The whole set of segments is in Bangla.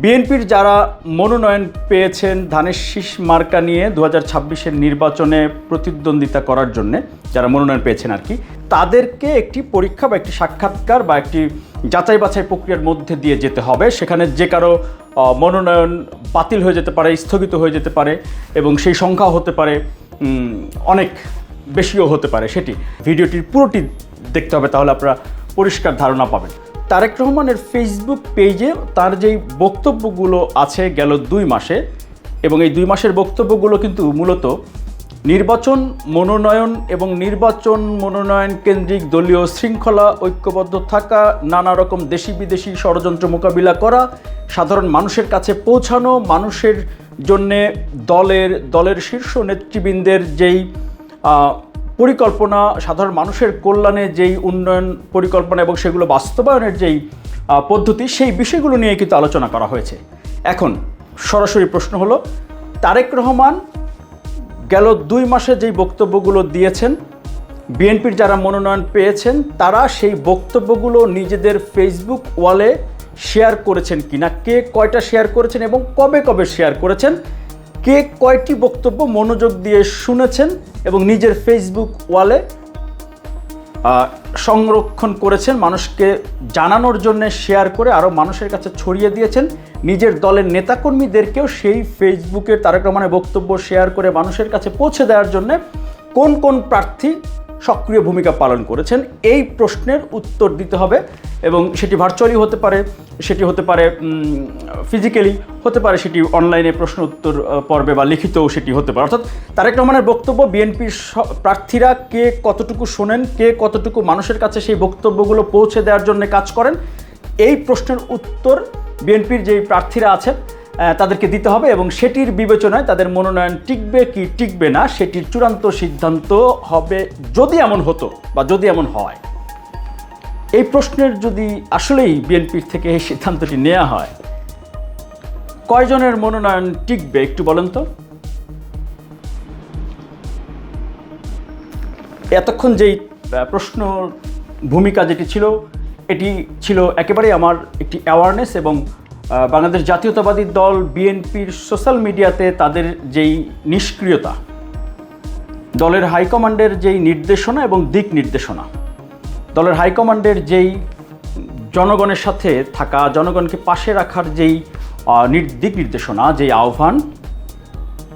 বিএনপির যারা মনোনয়ন পেয়েছেন, ধানের শীষ মার্কা নিয়ে দু হাজার নির্বাচনে প্রতিদ্বন্দ্বিতা করার জন্যে যারা মনোনয়ন পেয়েছেন আর কি, তাদেরকে একটি পরীক্ষা বা একটি সাক্ষাৎকার বা একটি যাচাই বাছাই প্রক্রিয়ার মধ্যে দিয়ে যেতে হবে। সেখানে যে কারও মনোনয়ন বাতিল হয়ে যেতে পারে, স্থগিত হয়ে যেতে পারে এবং সেই সংখ্যা হতে পারে অনেক বেশিও হতে পারে সেটি। ভিডিওটির পুরোটি দেখতে হবে, তাহলে আপনারা পরিষ্কার ধারণা পাবেন। তারেক রহমানের ফেসবুক পেজে তার যেই বক্তব্যগুলো আছে গেল দুই মাসে, এবং এই দুই মাসের বক্তব্যগুলো কিন্তু মূলত নির্বাচন মনোনয়ন এবং নির্বাচন মনোনয়ন কেন্দ্রিক দলীয় শৃঙ্খলা ঐক্যবদ্ধ থাকা, নানা রকম দেশি বিদেশি ষড়যন্ত্র মোকাবিলা করা, সাধারণ মানুষের কাছে পৌঁছানো, মানুষের জন্যে দলের দলের শীর্ষ নেতৃবৃন্দের যেই পরিকল্পনা, সাধারণ মানুষের কল্যাণে যেই উন্নয়ন পরিকল্পনা এবং সেগুলো বাস্তবায়নের যেই পদ্ধতি, সেই বিষয়গুলো নিয়ে কিন্তু আলোচনা করা হয়েছে। এখন সরাসরি প্রশ্ন হলো, তারেক রহমান গেল দুই মাসে যেই বক্তব্যগুলো দিয়েছেন, বিএনপির যারা মনোনয়ন পেয়েছেন, তারা সেই বক্তব্যগুলো নিজেদের ফেসবুক ওয়ালে শেয়ার করেছেন কিনা, কে কয়টা শেয়ার করেছেন এবং কবে কবে শেয়ার করেছেন কে কয়টি বক্তব্য মনোযোগ দিয়ে শুনেছেন এবং নিজের ফেসবুক ওয়ালে সংরক্ষণ করেছেন, মানুষকে জানানোর জন্য শেয়ার করে আরও মানুষের কাছে ছড়িয়ে দিয়েছেন, নিজের দলের নেতাকর্মীদেরকেও সেই ফেসবুকের তারকা রহমানের বক্তব্য শেয়ার করে মানুষের কাছে পৌঁছে দেওয়ার জন্য কোন কোন প্রার্থী সক্রিয় ভূমিকা পালন করেছেন। এই প্রশ্নের উত্তর দিতে হবে এবং সেটি ভার্চুয়ালি হতে পারে, সেটি হতে পারে ফিজিক্যালি হতে পারে, সেটি অনলাইনে প্রশ্ন উত্তর পর্বে বা লিখিতও সেটি হতে পারে। অর্থাৎ তারেক রহমানের বক্তব্য, বিএনপির প্রার্থীরা কে কতটুকু শোনেন, কে কতটুকু মানুষের কাছে সেই বক্তব্যগুলো পৌঁছে দেওয়ার জন্য কাজ করেন, এই প্রশ্নের উত্তর বিএনপির যেই প্রার্থীরা আছেন তাদেরকে দিতে হবে এবং সেটির বিবেচনায় তাদের মনোনয়ন টিকবে কি টিকবে না সেটির চূড়ান্ত সিদ্ধান্ত হবে যদি এমন হতো বা যদি এমন হয়। এই প্রশ্নের যদি আসলেই বিএনপির থেকে এই সিদ্ধান্তটি নেওয়া হয়, কয়জনের মনোনয়ন টিকবে একটু বলেন তো? এতক্ষণ যেই প্রশ্ন ভূমিকা যেটি ছিল, এটি ছিল একেবারেই আমার একটি অ্যাওয়ারনেস এবং বাংলাদেশ জাতীয়তাবাদী দল বিএনপির সোশ্যাল মিডিয়াতে তাদের যেই নিষ্ক্রিয়তা, দলের হাইকমান্ডের যেই নির্দেশনা এবং দিক নির্দেশনা, দলের হাইকমান্ডের যেই জনগণের সাথে থাকা, জনগণকে পাশে রাখার যেই দিক নির্দেশনা, যেই আহ্বান,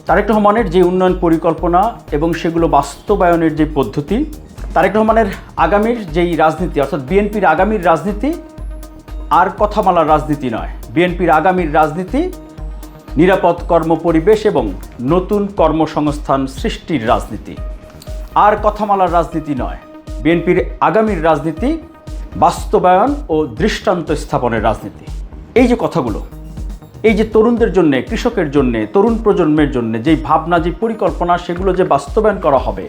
তারেক রহমানের যে উন্নয়ন পরিকল্পনা এবং সেগুলো বাস্তবায়নের যে পদ্ধতি, তারেক রহমানের আগামীর যেই রাজনীতি, অর্থাৎ বিএনপির আগামীর রাজনীতি আর কথামালার রাজনীতি নয়। বিএনপির আগামীর রাজনীতি, নিরাপদ কর্মপরিবেশ এবং নতুন কর্মসংস্থান সৃষ্টির রাজনীতি। আর কথামালার রাজনীতি নয়, বিএনপির আগামীর রাজনীতি, বাস্তবায়ন ও দৃষ্টান্ত স্থাপনের রাজনীতি। এই যে কথাগুলো, এই যে তরুণদের জন্য, কৃষকের জন্য, তরুণ প্রজন্মের জন্য, যেই ভাবনা যে পরিকল্পনা, সেগুলো যে বাস্তবায়ন করা হবে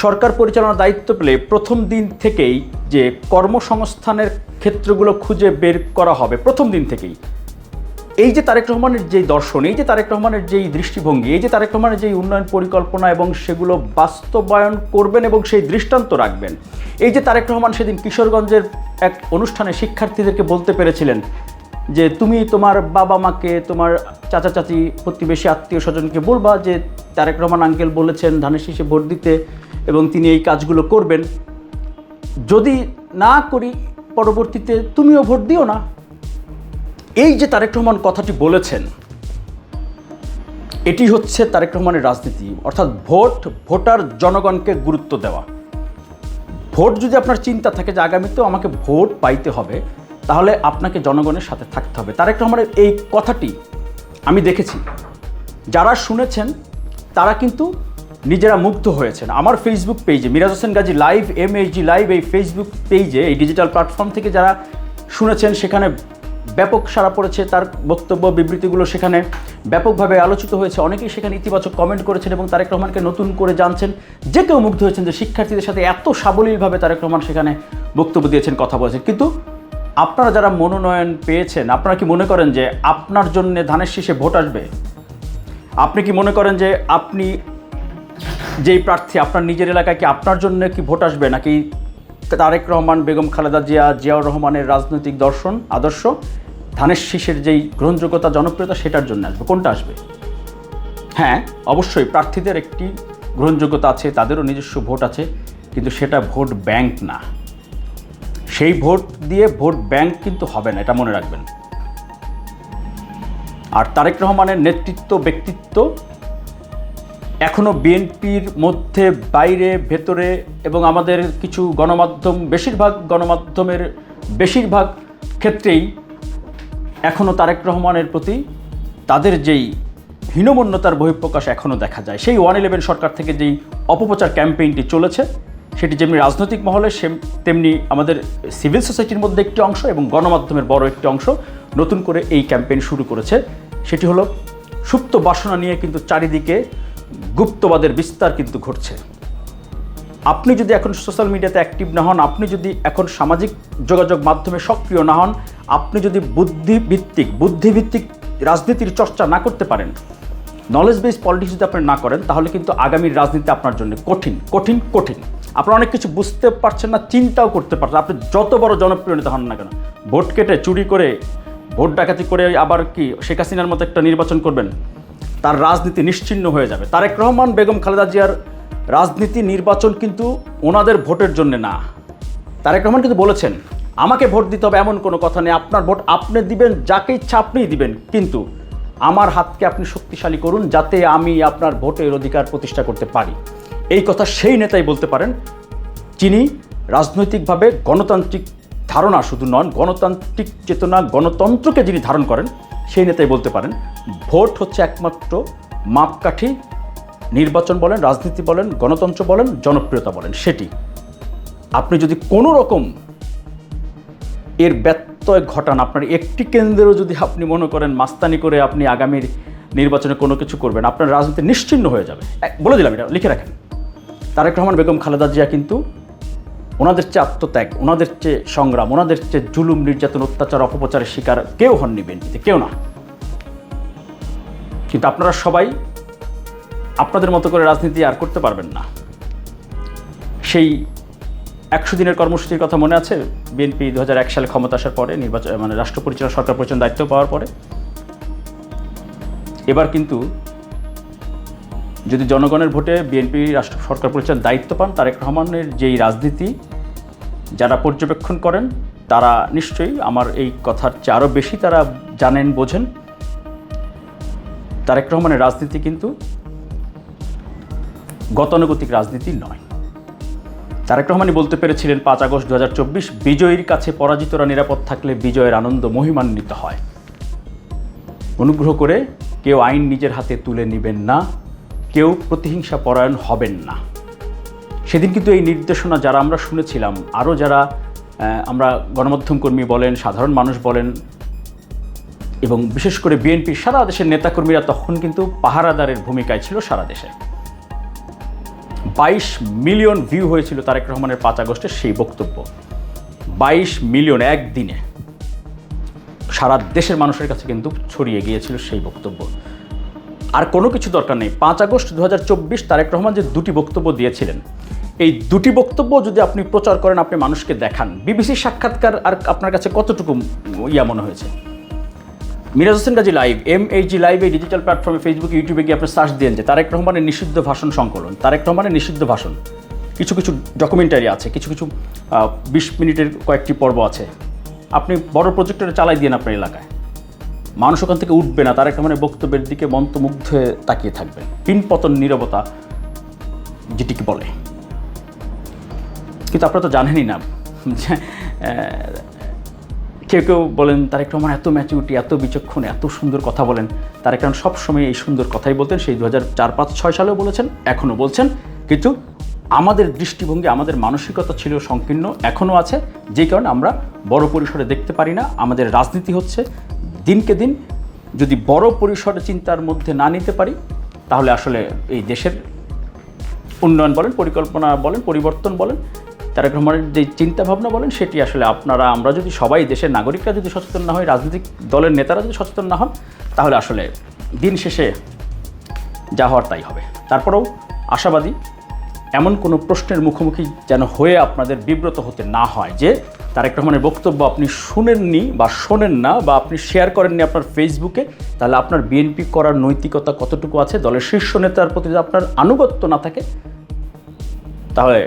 সরকার পরিচালনার দায়িত্ব পেলে প্রথম দিন থেকেই যে কর্মসংস্থানের ক্ষেত্রগুলো খুঁজে বের করা হবে, প্রথম দিন থেকেই। এই যে তারেক রহমানের যেই দর্শন, এই যে তারেক রহমানের যেই দৃষ্টিভঙ্গি, এই যে তারেক রহমানের যেই উন্নয়ন পরিকল্পনা এবং সেগুলো বাস্তবায়ন করবেন এবং সেই দৃষ্টান্ত রাখবেন, এই যে তারেক রহমান সেদিন কিশোরগঞ্জের এক অনুষ্ঠানে শিক্ষার্থীদেরকে বলতে পেরেছিলেন যে তুমি তোমার বাবা মাকে, তোমার চাচা, চাচি, প্রতিবেশী, আত্মীয় স্বজনকে বলবা যে তারেক রহমান আঙ্কেল বলেছেন, ধানের শীষে ভোট দিতে এবং তিনি এই কাজগুলো করবেন। যদি না করি, পরবর্তীতে তুমিও ভোট দিও না। এই যে তারেক রহমান কথাটি বলেছেন, এটি হচ্ছে তারেক রহমানের রাজনীতি, অর্থাৎ ভোট ভোটার জনগণকে গুরুত্ব দেওয়া। ভোট যদি আপনার চিন্তা থাকে যে আগামীতেও আমাকে ভোট পাইতে হবে তাহলে আপনাকে জনগণের সাথে থাকতে হবে। তার তারেক রহমানের এই কথাটি আমি দেখেছি। যারা শুনেছেন, তারা কিন্তু নিজেরা মুগ্ধ হয়েছেন। আমার ফেসবুক পেজে Miraj Hossain Gazi live M G live এই ফেসবুক পেজে এই ডিজিটাল প্ল্যাটফর্ম থেকে যারা শুনেছেন, সেখানে ব্যাপক সাড়া পড়েছে। তার বক্তব্য, বিবৃতিগুলো সেখানে ব্যাপকভাবে আলোচিত হয়েছে। অনেকেই সেখানে ইতিবাচক কমেন্ট করেছেন এবং তারেক রহমানকে নতুন করে জানছেন। যে কেউ মুগ্ধ হয়েছেন যে শিক্ষার্থীদের সাথে এত সাবলীলভাবে তারেক রহমান সেখানে বক্তব্য দিয়েছেন, কথা বলেছেন। কিন্তু আপনারা যারা মনোনয়ন পেয়েছেন, আপনারা কি মনে করেন যে আপনার জন্য ধানের শীষে ভোট আসবে? আপনি কি মনে করেন যে আপনি যেই প্রার্থী, আপনার নিজের এলাকায় কি আপনার জন্য কি ভোট আসবে? নাকি তারেক রহমান, বেগম খালেদা জিয়া, জিয়াউর রহমানের রাজনৈতিক দর্শন, আদর্শ, ধানের শীষের যেই গ্রহণযোগ্যতা, জনপ্রিয়তা, সেটার জন্য আসবে? কোনটা আসবে? হ্যাঁ অবশ্যই প্রার্থীদের একটি গ্রহণযোগ্যতা আছে, তাদেরও নিজস্ব ভোট আছে, কিন্তু সেটা ভোট ব্যাংক না। সেই ভোট দিয়ে ভোট ব্যাংক কিন্তু হবে না, এটা মনে রাখবেন। আর তারেক রহমানের নেতৃত্ব, ব্যক্তিত্ব এখনও বিএনপির মধ্যে, বাইরে, ভেতরে এবং আমাদের কিছু গণমাধ্যম, বেশিরভাগ গণমাধ্যমের বেশিরভাগ ক্ষেত্রেই এখনও তারেক রহমানের প্রতি তাদের যেই হীনমন্যতার বহিঃপ্রকাশ এখনও দেখা যায়। সেই ওয়ান ইলেভেন সরকার থেকে যেই অপপ্রচার ক্যাম্পেইনটি চলেছে সেটি যেমনি রাজনৈতিক মহলে তেমনি আমাদের সিভিল সোসাইটির মধ্যে একটি অংশ এবং গণমাধ্যমের বড় একটি অংশ নতুন করে এই ক্যাম্পেইন শুরু করেছে। সেটি হলো, সুপ্ত বাসনা নিয়ে কিন্তু চারিদিকে গুপ্তবাদের বিস্তার কিন্তু ঘটছে। আপনি যদি এখন সোশ্যাল মিডিয়াতে অ্যাক্টিভ না হন, আপনি যদি এখন সামাজিক যোগাযোগ মাধ্যমে সক্রিয় না হন, আপনি যদি বুদ্ধিভিত্তিক বুদ্ধিভিত্তিক রাজনীতির চর্চা না করতে পারেন নলেজ বেস পলিটিক্স যদি আপনি না করেন, তাহলে কিন্তু আগামীর রাজনীতি আপনার জন্য কঠিন কঠিন কঠিন। আপনারা অনেক কিছু বুঝতে পারছেন না, চিন্তাও করতে পারছেন আপনি যত বড় জনপ্রিয় নেতা হন না কেন, ভোট কেটে চুরি করে, ভোট ডাকাতি করে আবার কি শেখ হাসিনার মতো একটা নির্বাচন করবেন, তার রাজনীতি নিশ্চিহ্ন হয়ে যাবে। তারেক রহমান, বেগম খালেদা জিয়ার রাজনীতি নির্বাচন কিন্তু ওনাদের ভোটের জন্য না। তারেক রহমান কিন্তু বলেছেন, আমাকে ভোট দিতে হবে এমন কোনো কথা নেই। আপনার ভোট আপনি দিবেন, যাকে ইচ্ছা আপনিই দিবেন। কিন্তু আমার হাতকে আপনি শক্তিশালী করুন, যাতে আমি আপনার ভোটের অধিকার প্রতিষ্ঠা করতে পারি। এই কথা সেই নেতাই বলতে পারেন, যিনি রাজনৈতিকভাবে গণতান্ত্রিক ধারণা শুধু নন, গণতান্ত্রিক চেতনা, গণতন্ত্রকে যিনি ধারণ করেন, সেই নেতাই বলতে পারেন, ভোট হচ্ছে একমাত্র মাপকাঠি, নির্বাচন বলেন, রাজনীতি বলেন, গণতন্ত্র বলেন, জনপ্রিয়তা বলেন, সেটি। আপনি যদি কোনো রকম এর ব্যত্যয় ঘটান, আপনার একটি কেন্দ্রেও যদি আপনি মনে করেন মাস্তানি করে আপনি আগামীর নির্বাচনে কোনো কিছু করবেন, আপনার রাজনীতি নিশ্চিন্ন হয়ে যাবে। বলে দিলাম এটা, লিখে রাখেন। তারেক রহমান, বেগম খালেদা জিয়া কিন্তু ওনাদের চেয়ে আত্মত্যাগ, ওনাদের চেয়ে সংগ্রাম, ওনাদের চেয়ে জুলুম, নির্যাতন, অত্যাচার, অপপ্রচারের শিকার কেউ হননি বিএনপিতে, কেউ না। কিন্তু আপনারা সবাই আপনাদের মতো করে রাজনীতি আর করতে পারবেন না। সেই একশো দিনের কর্মসূচির কথা মনে আছে? বিএনপি দু হাজার এক সালে ক্ষমতা আসার পরে, নির্বাচন মানে রাষ্ট্র পরিচালনা সরকার পরিচালনার দায়িত্ব পাওয়ার পরে। এবার কিন্তু যদি জনগণের ভোটে বিএনপি রাষ্ট্র সরকার পরিচালনার দায়িত্ব পান, তারেক রহমানের যেই রাজনীতি যারা পর্যবেক্ষণ করেন, তারা নিশ্চয়ই আমার এই কথার চেয়ে আরও বেশি তারা জানেন, বোঝেন। তারেক রহমানের রাজনীতি কিন্তু গতানুগতিক রাজনীতি নয়। তারেক রহমানই বলতে পেরেছিলেন, পাঁচ আগস্ট দু হাজার চব্বিশ, বিজয়ীর কাছে পরাজিতরা নিরাপদ থাকলে বিজয়ের আনন্দ মহিমান্বিত হয়। অনুগ্রহ করে কেউ আইন নিজের হাতে তুলে নেবেন না। কেউ প্রতিহিংসা পরায়ণ হবেন না। সেদিন কিন্তু এই নির্দেশনা যারা আমরা শুনেছিলাম, আরও যারা আমরা গণমাধ্যম কর্মী বলেন, সাধারণ মানুষ বলেন, এবং বিশেষ করে বিএনপির সারা দেশের নেতাকর্মীরা তখন কিন্তু পাহারাদারের ভূমিকায় ছিল সারা দেশে। বাইশ মিলিয়ন ভিউ হয়েছিল তারেক রহমানের পাঁচ আগস্টের সেই বক্তব্য। বাইশ মিলিয়ন একদিনে। সারা দেশের মানুষের কাছে কিন্তু ছড়িয়ে গিয়েছিল সেই বক্তব্য। আর কোনো কিছু দরকার নেই। পাঁচ আগস্ট দু হাজার চব্বিশ তারেক রহমান যে দুটি বক্তব্য দিয়েছিলেন, এই দুটি বক্তব্য যদি আপনি প্রচার করেন, আপনি মানুষকে দেখান। বিবিসির সাক্ষাৎকার আর আপনার কাছে কতটুকু ইয়া মনে হয়েছে? Miraj Hossain Gazi live M H G live এই ডিজিটাল প্ল্যাটফর্মে ফেসবুক ইউটিউবে গিয়ে আপনি সার্চ দিয়েন যে তারেক রহমানের নিষিদ্ধ ভাষণ সংকলন। তারেক রহমানের নিষিদ্ধ ভাষণ। কিছু কিছু ডকুমেন্টারি আছে, কিছু কিছু বিশ মিনিটের কয়েকটি পর্ব আছে। আপনি বড় প্রজেক্টরে চালাই দিয়েন আপনার এলাকায়। মানুষ ওখান থেকে উঠবে না তারেক রহমানের বক্তব্যের দিকে মন্ত্রমুগ্ধ হয়ে তাকিয়ে থাকবেন পিনপতন নীরবতা যেটিকে বলে। কিন্তু আপনারা তো জানেনই না কেউ কেউ বলেন, তারেক রহমান এত ম্যাচুরিটি এত বিচক্ষণ, এত সুন্দর কথা বলেন। তারেক রহমান সবসময় এই সুন্দর কথাই বলতেন, সেই দু হাজার চার পাঁচ ছয় সালেও বলেছেন, এখনও বলছেন। কিন্তু আমাদের দৃষ্টিভঙ্গি, আমাদের মানসিকতা ছিল সংকীর্ণ, এখনও আছে। যে কারণে আমরা বড় পরিসরে দেখতে পারি না, আমাদের রাজনীতি হচ্ছে দিনকে দিন যদি বড় পরিসরে চিন্তার মধ্যে না নিতে পারি, তাহলে আসলে এই দেশের উন্নয়ন বলেন, পরিকল্পনা বলেন, পরিবর্তন বলেন তারেক রহমানের যে চিন্তা ভাবনা বলেন, সেটি আসলে আপনারা, আমরা যদি সবাই দেশের নাগরিকরা যদি সচেতন না হই, রাজনৈতিক দলের নেতারা যদি সচেতন না হন, তাহলে আসলে দিন শেষে যা হওয়ার তাই হবে। তারপরেও আশাবাদী, এমন কোনো প্রশ্নের মুখোমুখি যেন হয়ে আপনাদের বিব্রত হতে না হয় যে তারেক রহমানের বক্তব্য আপনি শুনেননি বা শোনেন না বা আপনি শেয়ার করেননি আপনার ফেসবুকে তাহলে আপনার বিএনপি করার নৈতিকতা কতটুকু আছে? দলের শীর্ষ নেতার প্রতি যদি আপনার আনুগত্য না থাকে, তাহলে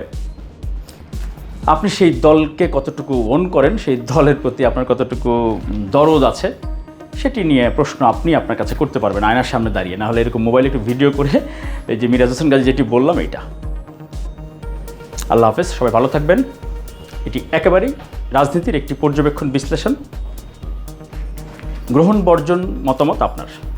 আপনি সেই দলকে কতটুকু ওন করেন, সেই দলের প্রতি আপনার কতটুকু দরদ আছে, সেটি নিয়ে প্রশ্ন আপনি আপনার কাছে করতে পারবেন, আয়নার সামনে দাঁড়িয়ে। না হলে এরকম মোবাইলে একটু ভিডিও করে এই যে মিরাজ হোসেন গাজী যেটি বললাম, এইটা। আল্লাহ হাফেজ, সবাই ভালো থাকবেন। এটি একেবারেই রাজনীতির একটি পর্যবেক্ষণ বিশ্লেষণ। গ্রহণ বর্জন মতামত আপনার।